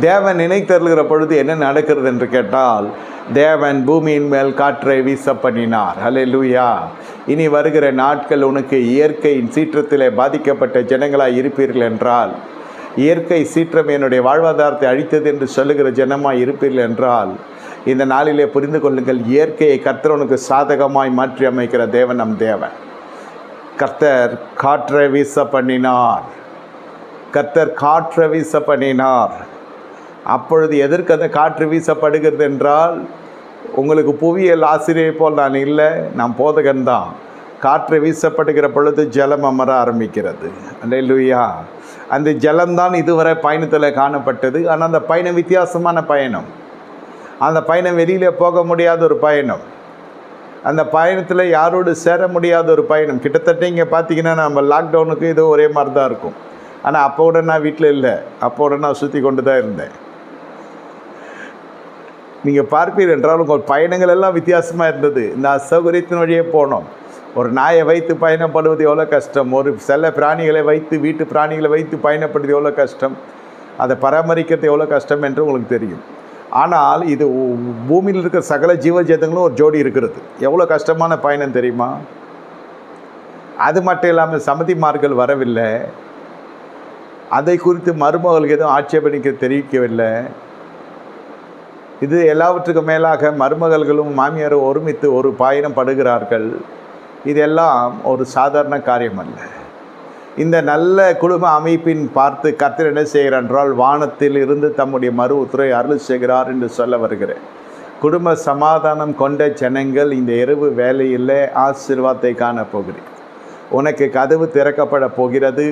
தேவன் நினைத்தருகிற பொழுது என்ன நடக்கிறது என்று கேட்டால் தேவன் பூமியின் மேல் காற்றை வீச பண்ணினார் ஹalleluya இனி வருகிற நாட்கள் உனக்கு இயற்கையின் சீற்றத்திலே பாதிக்கப்பட்ட ஜனங்களாய் இருப்பீர்கள் என்றால் இயற்கை சீற்றம் என்னுடைய வாழ்வாதாரத்தை அழித்தது என்று சொல்லுகிற ஜனமாய் இருப்பீர்கள் என்றால் இந்த நாளிலே புரிந்து கொள்ளுங்கள் இயற்கையை கர்த்தரவனுக்கு சாதகமாய் மாற்றி அமைக்கிற தேவன் நம் தேவன். கர்த்தர் காற்றை வீச பண்ணினார் கர்த்தர் காற்றை வீச பண்ணினார் அப்பொழுது எதற்கு அந்த காற்று வீசப்படுகிறது என்றால் உங்களுக்கு புவியியல் ஆசிரியை போல் நான் இல்லை நான் போதகன் தான் காற்று வீசப்படுகிற பொழுது ஜலம் அமர ஆரம்பிக்கிறது. அல்லேலூயா. அந்த ஜலம்தான் இதுவரை பயணத்தில் காணப்பட்டது. ஆனால் அந்த பயணம் வித்தியாசமான பயணம். அந்த பயணம் வெளியில் போக முடியாத ஒரு பயணம். அந்த பயணத்தில் யாரோடு சேர முடியாத ஒரு பயணம். கிட்டத்தட்ட இங்கே பார்த்தீங்கன்னா நம்ம லாக்டவுனுக்கு இது ஒரே மாதிரி தான் இருக்கும். ஆனால் அப்போ கூட நான் வீட்டில் இல்லை. அப்போட நான் சுற்றி கொண்டு தான் இருந்தேன். நீங்கள் பார்ப்பீர் என்றால் உங்கள் பயணங்கள் எல்லாம் வித்தியாசமாக இருந்தது. இந்த அசௌகரியத்தின் வழியே போனோம். ஒரு நாயை வைத்து பயணப்படுவது எவ்வளோ கஷ்டம்? ஒரு செல்ல பிராணிகளை வைத்து வீட்டு பிராணிகளை வைத்து பயணப்படுவது எவ்வளோ கஷ்டம்? அதை பராமரிக்கிறது எவ்வளோ கஷ்டம் என்று உங்களுக்கு தெரியும். ஆனால் இது பூமியில் இருக்கிற சகல ஜீவஜேதங்களும் ஒரு ஜோடி இருக்கிறது. எவ்வளோ கஷ்டமான பயணம் தெரியுமா? அது மட்டும் இல்லாமல் சமதிமார்கள் வரவில்லை. அதை குறித்து மருமகளுக்கு எதுவும் ஆட்சேபணிக்க தெரிவிக்கவில்லை. இது எல்லாவற்றுக்கும் மேலாக மருமகள்களும் மாமியாரும் ஒருமித்து ஒரு பயணம் படுகிறார்கள். இதெல்லாம் ஒரு சாதாரண காரியம் அல்ல இந்த நல்ல குடும்ப அமைப்பின் பார்த்து கர்த்தர் என்ன செய்கிறார் என்றால் வானத்தில் இருந்து தம்முடைய மறு உத்தரவை அருள் செய்கிறார் என்று சொல்ல வருகிறேன். குடும்ப சமாதானம் கொண்ட ஜனங்கள் இந்த இரவு வேலையில் ஆசீர்வாதத்தை காணப் போகிறேன். உனக்கு கதவு திறக்கப்பட போகிறது.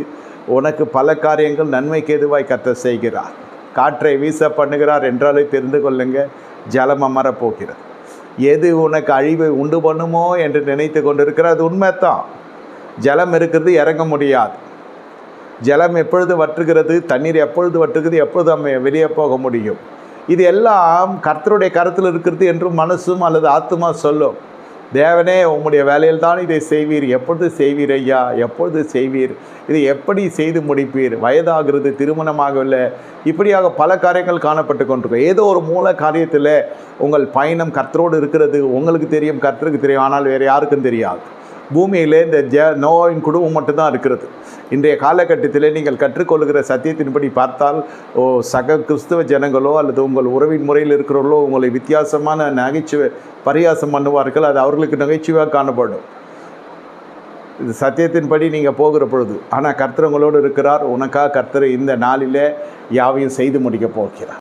உனக்கு பல காரியங்கள் நன்மைக்கு எதுவாய் கத்த செய்கிறார். காற்றை வீச பண்ணுகிறார் என்றாலே தெரிந்து கொள்ளுங்க ஜலம் அமரப் போகிறது. எது உனக்கு அழிவை உண்டு பண்ணுமோ என்று நினைத்து கொண்டிருக்கிற அது உண்மைத்தான் ஜலம் இருக்கிறது இறங்க முடியாது. ஜலம் எப்பொழுது வற்றுகிறது தண்ணீர் எப்பொழுது வற்றுகிறது எப்பொழுது நம்ம வெளியே போக முடியும்? இது எல்லாம் கர்த்தருடைய கருத்தில் இருக்கிறது என்றும் மனசும் அல்லது ஆத்துமா சொல்லும். தேவனே உம்முடைய வேலையில் தான் இதை செய்வீர். எப்பொழுது செய்வீர் ஐயா? எப்பொழுது செய்வீர்? இதை எப்படி செய்து முடிப்பீர்? வயதாகிறது திருமணமாகவில்லை இப்படியாக பல காரியங்கள் காணப்பட்டு கொண்டிருக்கும். ஏதோ ஒரு மூல காரியத்தில் உங்கள் பயணம் கர்த்தரோடு இருக்கிறது. உங்களுக்கு தெரியும் கர்த்தருக்கு தெரியும். ஆனால் வேறு யாருக்கும் தெரியாது. பூமியிலே இந்த ஜ நோயின் குடும்பம் மட்டும்தான் இருக்கிறது. இன்றைய காலகட்டத்தில் நீங்கள் கற்றுக்கொள்கிற சத்தியத்தின்படி பார்த்தால் ஓ சக கிறிஸ்தவ ஜனங்களோ அல்லது உங்கள் உறவின் முறையில் இருக்கிறவர்களோ உங்களை வித்தியாசமான நகைச்சுவை பரியாசம் பண்ணுவார்கள். அது அவர்களுக்கு நகைச்சுவையாக காணப்படும். இது சத்தியத்தின்படி நீங்கள் போகிற பொழுது ஆனால் கர்த்தர் உங்களோடு இருக்கிறார். உனக்காக கர்த்தர் இந்த நாளிலே யாவையும் செய்து முடிக்கப் போகிறார்.